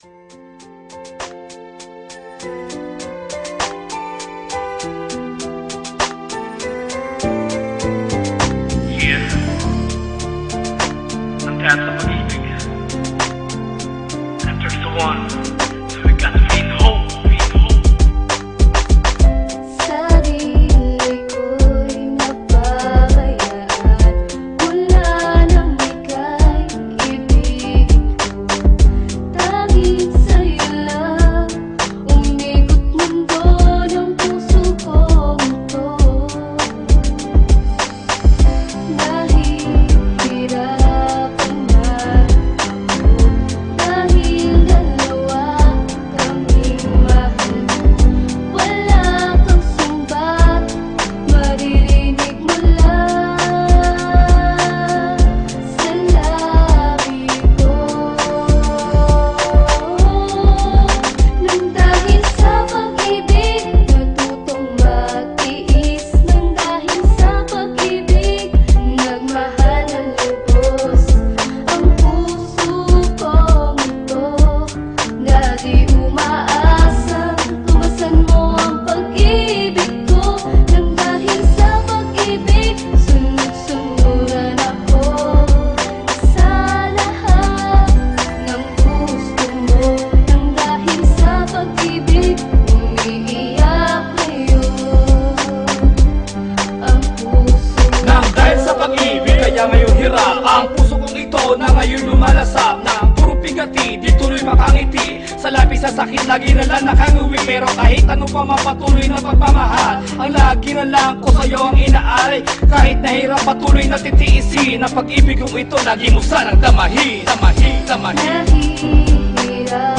Yeah. Sometimes I'm Sa labis sa sakit, lagi na lang nakanguwi Pero kahit ano pa mapatuloy na pagmamahal Ang lagi na lang ko sa'yo ang inaari. Kahit nahirap patuloy na titiisin Ang pag-ibig kong ito, lagi mo sanang damahin Damahin, damahin. Nahihirapan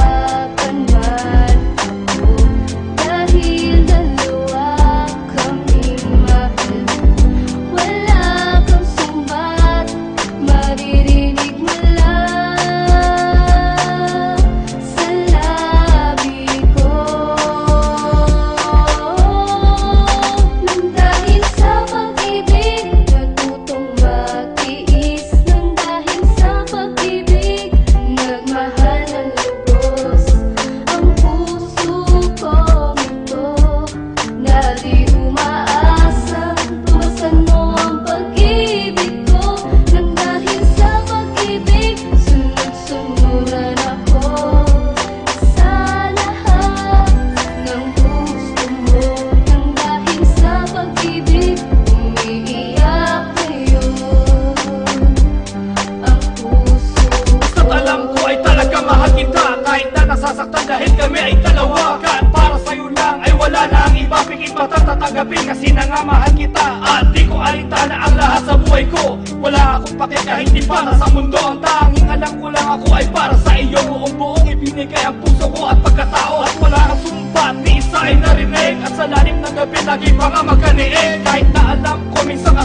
Na tatanggapin kasi na nga mahal kita. At di ko alintana ang lahat sa buhay ko. Wala akong pake kahit di para sa mundo. Ang tanging alam ko lang ako ay para sa iyo. Buong buong ibinigay ang puso ko at pagkatao. At wala kang sumbat, ni isa ay narinig. At sa lalim ng gabi lagi pa nga magkaniig. Kahit na alam ko minsan mo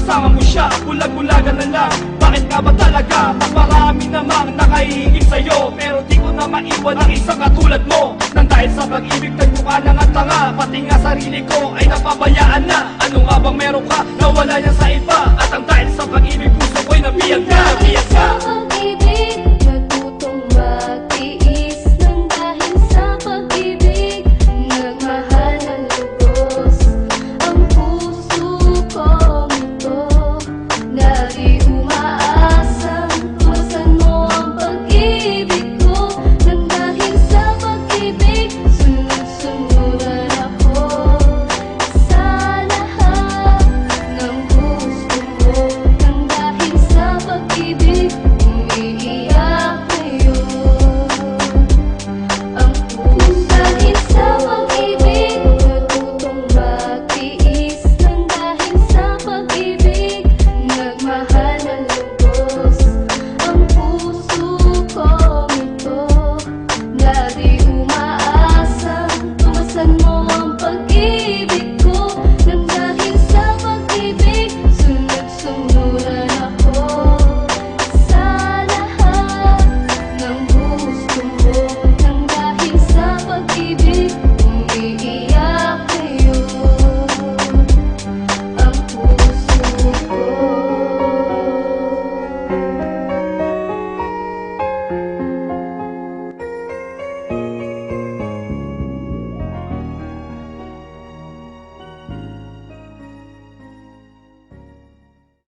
siya Bulag-bulagan na lang. Bakit nga ba talaga? Mas marami namang nakahihigit sa'yo Pero di ko na maiwan ang isang katulad mo. Nang dahil sa pag-ibig nagmukha lang ang tanga Pati nga sarili ko ay napabayaan na. Ano nga bang meron ka? Na wala niya sa iba. At ang dahil sa pag-ibig